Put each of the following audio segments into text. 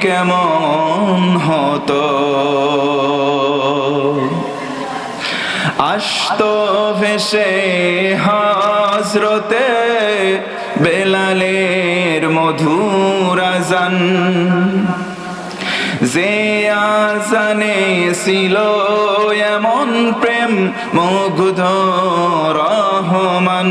কেমন হতো? আস্ত ভেসে হাসরতে বেলালের মধুর আজান। যে আজানে ছিল এমন প্রেম, মুগ্ধ রহমান।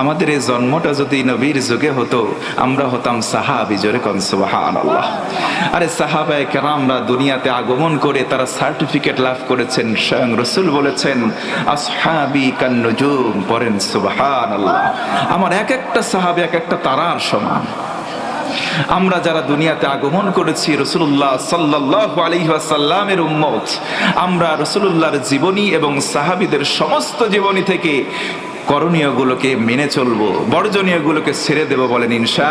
আমাদের এই জন্মটা যদি নবীর যুগে হতো, আমরা হতাম সাহাবি জোরে কন সুবাহান আল্লাহ আরে সাহাবায়ে কেরামরা দুনিয়াতে আগমন করে তারা সার্টিফিকেট লাভ করেছেন, স্বয়ং রসুল বলেছেন, আসহাবি কান্নুজুম পড়েন সুবাহান আল্লাহ আমার এক একটা সাহাবি, এক একটা তারার সমান। আমরা যারা দুনিয়াতে আগমন করেছি রসুল্লাহ সাল্লাহ আলহিহাসাল্লামের উম্মত, আমরা রসুল্লাহর জীবনী এবং সাহাবিদের সমস্ত জীবনী থেকে করণীয়গুলোকে মেনে চলবো বর্জনীয়গুলোকে ছেড়ে দেব বলেন ইনশা